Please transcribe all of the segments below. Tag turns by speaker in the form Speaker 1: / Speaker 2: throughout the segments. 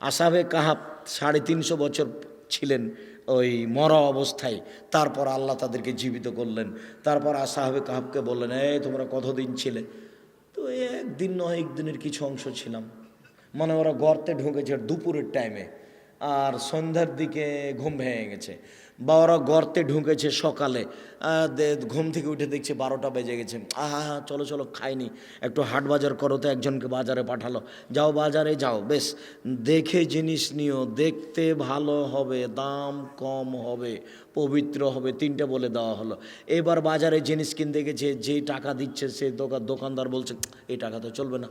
Speaker 1: আসাবে কাহাব সাড়ে তিনশো বছর ছিলেন ওই মরা অবস্থায়। তারপর আল্লাহ তাদেরকে জীবিত করলেন। তারপর আসাহাবে কাহাবকে বললেন, এই তোমরা কতদিন ছিলে? তো একদিন নয়, একদিনের কিছু অংশ ছিলাম। মানে ওরা গর্তে ঢুকেছে দুপুরের টাইমে আর সন্ধ্যার দিকে ঘুম ভেঙে গেছে। বা ওরা গর্তে ঢুকেছে সকালে। ঘুম থেকে উঠে দেখছে বারোটা বেজে গেছে। আহা হা চলো চলো, খাইনি। একটু হাট বাজার করো তো, একজনকে বাজারে পাঠালো। যাও বাজারে, যাও, বেশ। দেখে জিনিস নিও, দেখতে ভালো হবে, দাম কম হবে, পবিত্র হবে, তিনটে বলে দেওয়া হলো। এবার বাজারে জিনিস কিনতে গেছে, যে টাকা দিচ্ছে সে দোকান দোকানদার বলছে এই টাকা তো চলবে না।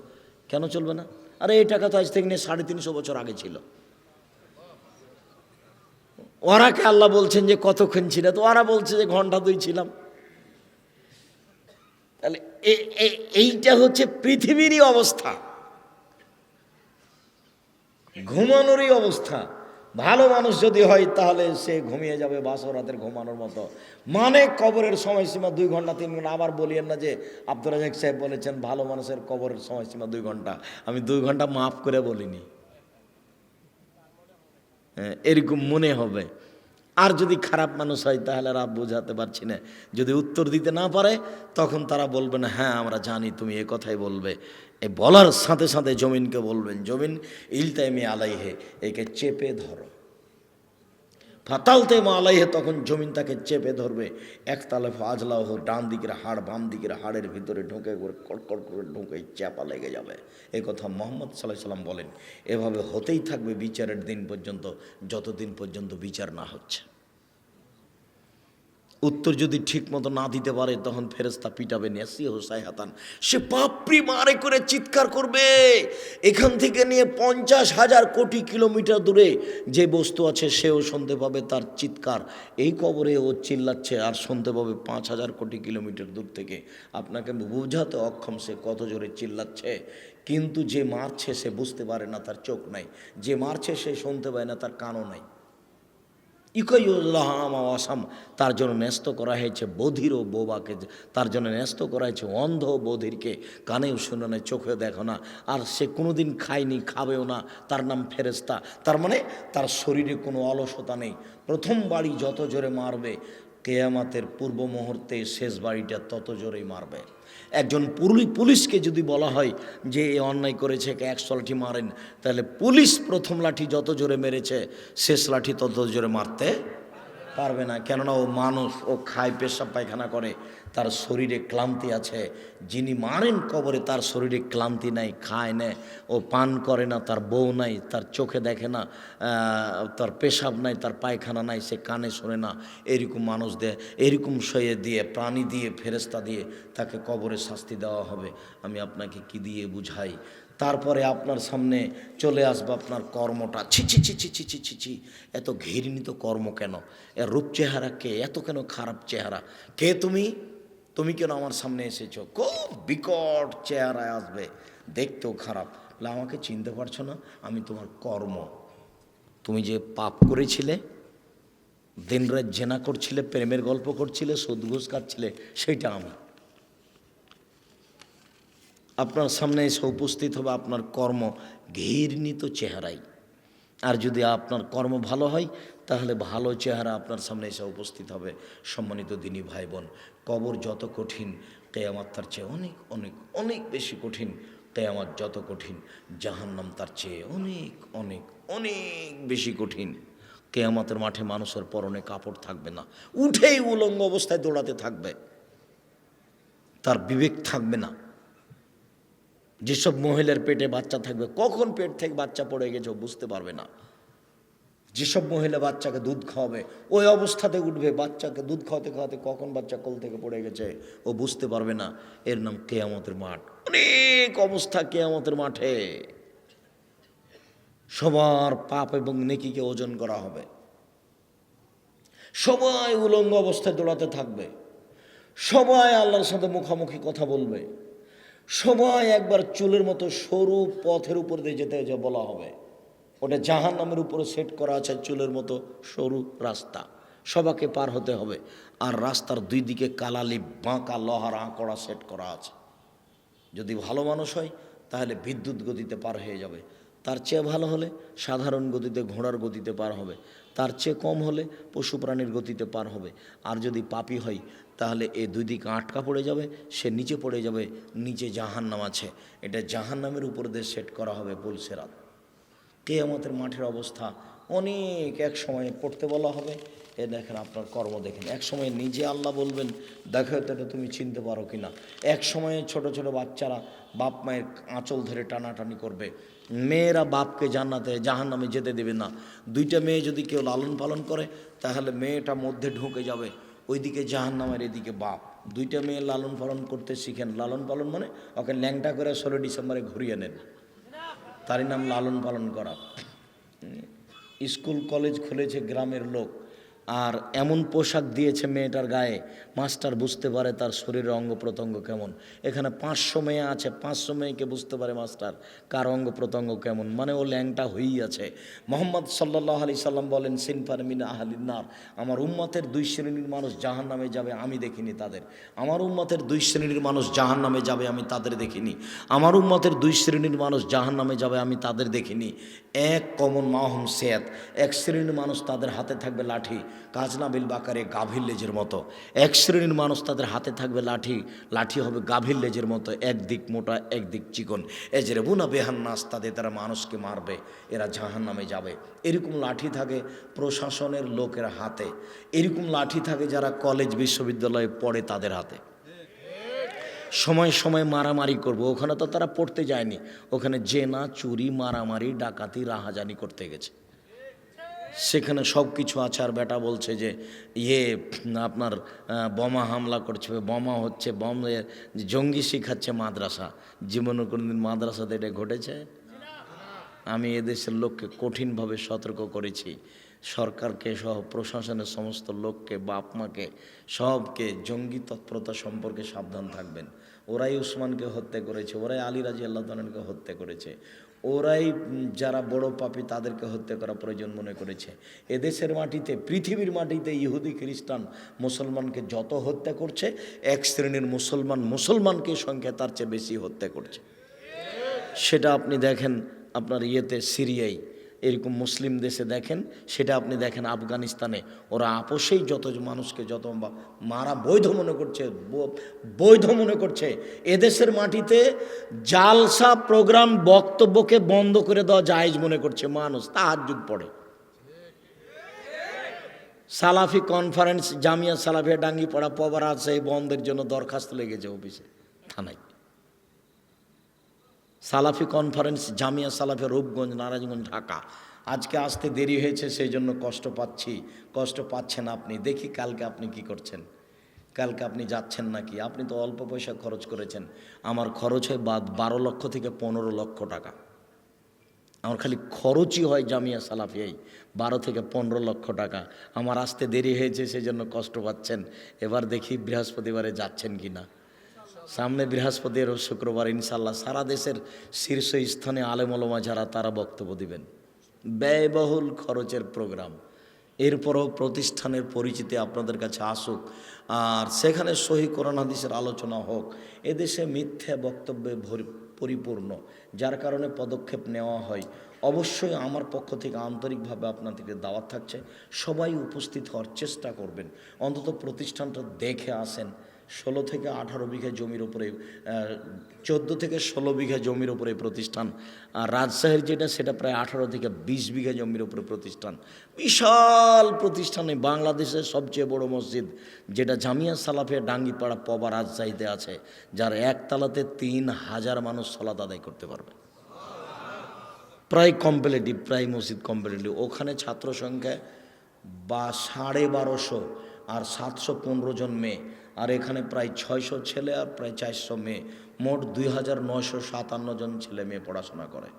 Speaker 1: কেন চলবে না? আরে এই টাকা তো আজ থেকে নিয়ে সাড়ে তিনশো বছর আগে ছিল। ওরাকে আল্লাহ বলছেন যে কতক্ষণ ছিল তো ওরা বলছে যে ঘণ্টা দুই ছিলাম। তাহলে এইটা হচ্ছে পৃথিবীরই অবস্থা। ঘুমানোরই অবস্থা। ভালো মানুষ যদি হয়, তাহলে সে ঘুমিয়ে যাবে বাসর রাতের ঘুমানোর মতো। মানে কবরের সময়সীমা দুই ঘণ্টা, তিন ঘণ্টা। আবার বলিয়েন না যে আব্দুল রাজাক সাহেব বলেছেন, ভালো মানুষের কবরের সময়সীমা দুই ঘণ্টা। আমি দুই ঘণ্টা মাফ করে বলিনি। এরকম মনে হবে। আর যদি খারাপ মানুষ হয়, তাহলে আর বোঝাতে পারছি না। যদি উত্তর দিতে না পারে, তখন তারা বলবেন হ্যাঁ আমরা জানি তুমি এ কথাই বলবে। এ, বলার সাথে সাথে জমিনকে বলবেন, জমিন ইলতাইমি আলাইহে, একে চেপে ধরো। ফাতালতে মালাইহে তখন জমিন তাকে চেপে ধরবে। একতালে হোক ডান দিকের হাড় বাম দিকের হাড়ের ভিতরে ঢুকে করে কড়কড় করে ঢুকে চাপা লেগে যাবে। এ কথা মোহাম্মদ সাল্লাহ সাল্লাম বলেন, এভাবে হতেই থাকবে বিচারের দিন পর্যন্ত, যতদিন পর্যন্ত বিচার না হচ্ছে। উত্তর যদি ঠিক মতো না দিতে পারে, তখন ফেরেস্তা পিটাবে নেসি হোসাই হাতান সে পাপড়ি মারে করে চিৎকার করবে। এখান থেকে নিয়ে পঞ্চাশ হাজার কোটি কিলোমিটার দূরে যে বস্তু আছে, সেও শুনতে পাবে তার চিৎকার। এই কবরে ও চিল্লাচ্ছে, আর শুনতে পাবে পাঁচ হাজার কোটি কিলোমিটার দূর থেকে। আপনাকে বোঝাতে অক্ষম, সে কত জোরে চিল্লাচ্ছে। কিন্তু যে মারছে, সে বুঝতে পারে না, তার চোখ নাই। যে মারছে, সে শুনতে পায় না, তার কানও নাই। ইকইউল্লাহাম তার জন্য ন্যস্ত করা হয়েছে বধির ও বোবাকে, তার জন্য ন্যস্ত করা হয়েছে অন্ধ বোধিরকে। কানেও শুনে না চোখে দেখো না। আর সে কোনোদিন খায়নি, খাবেও না, তার নাম ফেরেস্তা তার মানে তার শরীরে কোনো অলসতা নেই। প্রথম বাড়ি যত জোরে মারবে কেয়ামাতের পূর্ব মুহূর্তে শেষ বাড়িটা তত জোরেই মারবে। একজন পুলি- পুলিশকে যদি বলা হয় যে এ অন্যায় করেছে, একে একশো লাঠি মারেন, তাহলে পুলিশ প্রথম লাঠি যত জোরে মেরেছে, শেষ লাঠি তত জোরে মারতে পারবে না। কেননা ও মানুষ, ও খায়, পেশাব পায়খানা করে, তার শরীরে ক্লান্তি আছে। যিনি মারেন কবরে, তার শরীরে ক্লান্তি নাই, খায় না। ও পান করে না, তার বউ নাই, তার চোখে দেখে না তার পেশাব নাই, তার পায়খানা নাই, সে কানে শোনে না। এরকম মানুষ দেয় এরকম শয়ে দিয়ে, প্রাণী দিয়ে ফেরেস্তা দিয়ে তাকে কবরে শাস্তি দেওয়া হবে। আমি আপনাকে কি দিয়ে বুঝাই? তারপরে আপনার সামনে চলে আসবে আপনার কর্মটা। ছি ছি ছি ছি ছি ছি এত ঘৃণিত কর্ম কেন? এর রূপ চেহারা কে? এত কেন খারাপ চেহারা? কে তুমি? তুমি কেন আমার সামনে এসেছ? খুব বিকট চেহারায় আসবে। দেখতেও খারাপ। আমাকে চিনতে পারছ না? আমি তোমার কর্ম। তুমি যে পাপ করেছিলে, দিনরাত জেনা করছিলে, প্রেমের গল্প করছিলে, সুদ ঘুষ খাচ্ছিলে সেইটা আমি। আপনার সামনে এসে উপস্থিত হবে আপনার কর্ম ঘৃণিত চেহারাই। আর যদি আপনার কর্ম ভালো হয়, তাহলে ভালো চেহারা আপনার সামনে এসে উপস্থিত হবে। সম্মানিত দিনী ভাই বোন কবর যত কঠিন, কেয়ামাত তার চেয়ে অনেক অনেক অনেক বেশি কঠিন। কেয়ামাত যত কঠিন, জাহান্নাম তার চেয়ে অনেক অনেক অনেক বেশি কঠিন। কেয়ামাতের মাঠে মানুষের পরনে কাপড় থাকবে না। উঠেই উলঙ্গ অবস্থায় দৌড়াতে থাকবে। তার বিবেক থাকবে না। যেসব মহিলার পেটে বাচ্চা থাকবে, কখন পেট থেকে বাচ্চা পড়ে গেছে বুঝতে পারবে না। যেসব মহিলা বাচ্চাকে দুধ খাওয়াবে, ওই অবস্থাতে উঠবে, বাচ্চাকে দুধ খাওয়াতে খাওয়াতে কখন বাচ্চা কোল থেকে পড়ে গেছে, ও বুঝতে পারবে না। এর নাম কেয়ামতের মাঠ। অনেক অবস্থা কেয়ামতের মাঠে। সবার পাপ এবং নেকিকে ওজন করা হবে। সবাই উলঙ্গ অবস্থায় দৌড়াতে থাকবে। সবাই আল্লাহর সাথে মুখামুখি কথা বলবে। সবাই একবার চুলের মতো সরু পথের উপর দিয়ে যেতে যে বলা হবে। ওটা জাহান নামের উপরে সেট করা আছে চুলের মতো সরু রাস্তা। সবাকে পার হতে হবে। আর রাস্তার দুই দিকে কালালি বাঁকা লহার আঁকড়া সেট করা আছে। যদি ভালো মানুষ হয়, তাহলে বিদ্যুৎ গতিতে পার হয়ে যাবে। তার চেয়ে ভালো হলে সাধারণ গতিতে ঘোড়ার গতিতে পার হবে। তার চেয়ে কম হলে পশু প্রাণীর গতিতে পার হবে। আর যদি পাপি হয়, তাহলে এ দুই দিকে আটকা পড়ে যাবে, সে নিচে পড়ে যাবে, নিচে জাহান্নাম আছে। এটা জাহান্নামের উপর দিয়ে সেট করা হবে পুলসেরাত। আমাদের মাঠের অবস্থা অনেক এক সময় পড়তে বলা হবে। এ দেখেন আপনার কর্ম দেখেন। এক সময় নিজে আল্লাহ বলবেন, দেখো এটা তুমি চিনতে পারো কি না এক সময়ে ছোট ছোট বাচ্চারা বাপ মায়ের আঁচল ধরে টানাটানি করবে। মেয়েরা বাপকে জান্নাতে জাহান নামে যেতে দেবে না। দুইটা মেয়ে যদি কেউ লালন পালন করে, তাহলে মেয়েটা মধ্যে ঢুকে যাবে, ওইদিকে জাহান নামের এদিকে বাপ। দুইটা মেয়ে লালন পালন করতে শিখেন। লালন পালন মানে ওকে ল্যাংটা করে ষোলো ডিসেম্বরে ঘুরিয়ে নেন। তারই নাম লালন পালন করা। স্কুল, কলেজ খুলেছে গ্রামের লোক। আর এমন পোশাক দিয়েছে মেয়েটার গায়ে, মাস্টার বুঝতে পারে তার শরীরের অঙ্গ প্রত্যঙ্গ কেমন। এখানে পাঁচশো মেয়ে আছে, পাঁচশো মেয়েকে বুঝতে পারে মাস্টার কার অঙ্গ প্রত্যঙ্গ কেমন। মানে ও ল্যাংটা হয়েই আছে। মোহাম্মদ সাল্লাহ আলি সাল্লাম বলেন, সিনফার মিনা আহলিনার আমার উম্মতের দুই শ্রেণির মানুষ জাহান নামে যাবে, আমি দেখিনি তাদের। আমার উম্মতের দুই শ্রেণির মানুষ জাহান নামে যাবে, আমি তাদের দেখিনি। আমার উম্মতের দুই শ্রেণির মানুষ জাহান নামে যাবে, আমি তাদের দেখিনি। এক কমন মাহম সেয়াত। এক শ্রেণির মানুষ তাদের হাতে থাকবে লাঠি। কাজনাবিল বাকারে গাভীর লেজের মতো। এক শ্রেণির মানুষ তাদের হাতে থাকবে লাঠি লাঠি হবে গাভীর লেজের মতো একদিক মোটা একদিক চিকন। এজরে বুনা বেহান নাস, তাদের তারা মানুষকে মারবে, এরা জাহান নামে যাবে। এরকম লাঠি থাকে প্রশাসনের লোকের হাতে। এরকম লাঠি থাকে যারা কলেজ বিশ্ববিদ্যালয়ে পড়ে তাদের হাতে। সময় সময় মারামারি করব, ওখানে তো তারা পড়তে যায়নি। ওখানে জেনা, চুরি, মারামারি, ডাকাতি, রাহাজানি করতে গেছে। সেখানে সব কিছু আছে আর বেটা বলছে যে ইয়ে আপনার বোমা হামলা করছে, বোমা হচ্ছে, বম জঙ্গি শিখাচ্ছে মাদ্রাসা। জীবনে কোনোদিন মাদ্রাসাতে এটা ঘটেছে? আমি এদেশের লোককে কঠিনভাবে সতর্ক করেছি। সরকারকে সহ প্রশাসনের সমস্ত লোককে, বাপ মাকে, সবকে জঙ্গি তৎপরতা সম্পর্কে সাবধান থাকবেন। ওরাই উসমানকে হত্যা করেছে, ওরাই আলী রাজি আল্লাহ হত্যা করেছে। ওরাই যারা বড় পাপি তাদেরকে হত্যা করা প্রয়োজন মনে করেছে। এদেশের মাটিতে, পৃথিবীর মাটিতে ইহুদি, খ্রিস্টান মুসলমানকে যত হত্যা করছে, এক শ্রেণির মুসলমান মুসলমানকে সংখ্যা তার চেয়ে বেশি হত্যা করছে। সেটা আপনি দেখেন আপনার ইয়েতে, সিরিয়ায়। এরকম মুসলিম দেশে দেখেন, সেটা আপনি দেখেন আফগানিস্তানে। ওরা আপোষেই যত মানুষকে যত মারা বৈধ মনে করছে বৈধ মনে করছে, এদেশের মাটিতে জালসা প্রোগ্রাম বক্তব্যকে বন্ধ করে দেওয়া জায়েজ মনে করছে মানুষ তাহাজুদ পড়ে। সালাফি কনফারেন্স, জামিয়া সালাফিয়া ডাঙ্গি পড়া পবার আছে বন্ধের জন্য দরখাস্ত লেগেছে অফিসে, থানায়। সালাফি কনফারেন্স, জামিয়া সালাফিয়া রূপগঞ্জ, নারায়ণগঞ্জ, ঢাকা। আজকে আসতে দেরি হয়েছে, সেই জন্য কষ্ট পাচ্ছি। কষ্ট পাচ্ছেন আপনি। দেখি কালকে আপনি কি করছেন। কালকে আপনি যাচ্ছেন নাকি? আপনি তো অল্প পয়সা খরচ করেছেন। আমার খরচ হয় বাদ বারো লক্ষ থেকে পনেরো লক্ষ টাকা। আমার খালি খরচই হয় জামিয়া সালাফিয়াই বারো থেকে পনেরো লক্ষ টাকা। আমার আসতে দেরি হয়েছে, সেই জন্য কষ্ট পাচ্ছেন। এবার দেখি বৃহস্পতিবারে যাচ্ছেন কি না সামনে বৃহস্পতি শুক্রবার ইনশাল্লাহ সারা দেশের শীর্ষ স্থানে আলেমলমা যারা, তারা বক্তব্য দিবেন। ব্যয়বহুল খরচের প্রোগ্রাম। এরপরও প্রতিষ্ঠানের পরিচিতি আপনাদের কাছে আসুক। আর সেখানে সহি কোরআন আলোচনা হোক, এদেশে মিথ্যা বক্তব্যে পরিপূর্ণ, যার কারণে পদক্ষেপ নেওয়া হয়। অবশ্যই আমার পক্ষ থেকে আন্তরিকভাবে আপনাদেরকে দাওয়াত থাকছে। সবাই উপস্থিত হওয়ার চেষ্টা করবেন। অন্তত প্রতিষ্ঠানটা দেখে আসেন। ষোলো থেকে আঠারো বিঘা জমির উপরে চোদ্দ থেকে ষোলো বিঘা জমির উপরে প্রতিষ্ঠান। আর রাজশাহীর যেটা, সেটা প্রায় আঠারো থেকে বিশ বিঘা জমির উপরে প্রতিষ্ঠান। বিশাল প্রতিষ্ঠানে বাংলাদেশের সবচেয়ে বড় মসজিদ, যেটা জামিয়া সালাফিয়া ডাঙ্গিপাড়া পবা রাজশাহীতে আছে, যার একতলাতে তিন হাজার মানুষ সলাত আদায় করতে পারবে। প্রায় কম্পিটিটিভ প্রায় মসজিদ কম্পিটিটিভ ওখানে ছাত্র সংখ্যা বা সাড়ে বারোশো আর সাতশো পনেরো জন মেয়ে। আর এখানে প্রায় ছয়শো ছেলে আর প্রায় চারশো মেয়ে। মোট দুই হাজার নয়শো সাতান্ন জন ছেলে মেয়ে পড়াশোনা করে।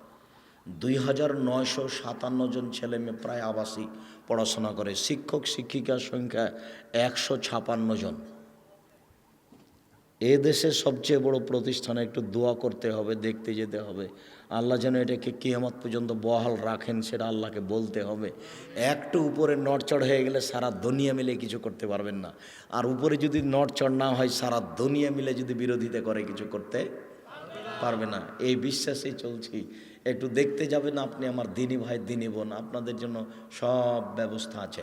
Speaker 1: দুই হাজার নয়শো সাতান্ন জন ছেলে মেয়ে প্রায় আবাসিক পড়াশোনা করে। শিক্ষক, শিক্ষিকার সংখ্যা একশো ছাপান্ন জন। এ দেশের সবচেয়ে বড় প্রতিষ্ঠানে একটু দোয়া করতে হবে, দেখতে যেতে হবে। আল্লাহ যেন এটাকে কিয়ামত পর্যন্ত বহাল রাখেন, সেটা আল্লাহকে বলতে হবে। একটু উপরে নড়চড় হয়ে গেলে সারা দুনিয়া মিলে কিছু করতে পারবেন না। আর উপরে যদি নড়চড় না হয়, সারা দুনিয়া মিলে যদি বিরোধিতা করে, কিছু করতে পারবে না। এই বিশ্বাসেই চলছি। একটু দেখতে যাবেন আপনি, আমার দিনী ভাই, দিনী বোন, আপনাদের জন্য সব ব্যবস্থা আছে।